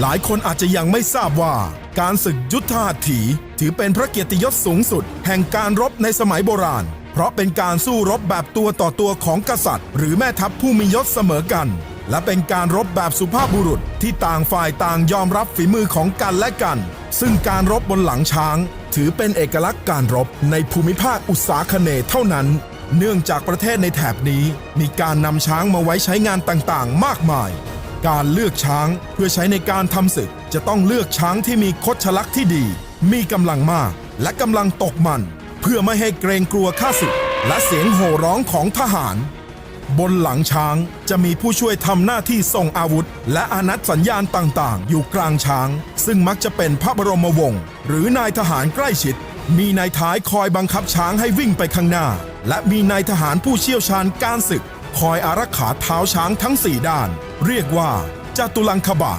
หลายคนอาจจะยังไม่ทราบว่า การศึกยุทธหัตถี ถือเป็นพระเกียรติยศสูงสุด แห่งการรบในสมัยโบราณ เพราะเป็นการสู้รบแบบตัวต่อตัวของกษัตริย์ หรือแม่ทัพผู้มียศเสมอกัน และเป็นการรบแบบสุภาพบุรุษที่ต่างฝ่ายต่างยอมรับฝีมือของกันและกัน ซึ่งการรบบนหลังช้าง ถือเป็นเอกลักษณ์การรบในภูมิภาคอุตสาคเนเท่านั้น เนื่องจากประเทศในแถบนี้ มีการนำช้างมาไว้ใช้งานต่างๆ มากมาย การเลือกช้างเพื่อใช้ในการทำศึกจะต้องเลือกช้างที่มีคดชลักที่ดี มีกำลังมากและกำลังตกมัน เพื่อไม่ให้เกรงกลัวข้าศึก และเสียงโห่ร้องของทหาร บนหลังช้างจะมีผู้ช่วยทำหน้าที่ส่งอาวุธ และอานัดสัญญาณต่างๆ อยู่กลางช้าง ซึ่งมักจะเป็นพระบรมวงศ์หรือนายทหารใกล้ชิด มีนายท้ายคอยบังคับช้างให้วิ่งไปข้างหน้า และมีนายทหารผู้เชี่ยวชาญการศึก คอยอารักขาเท้าช้างทั้งสี่ด้าน เรียกว่าจตุลังคบาท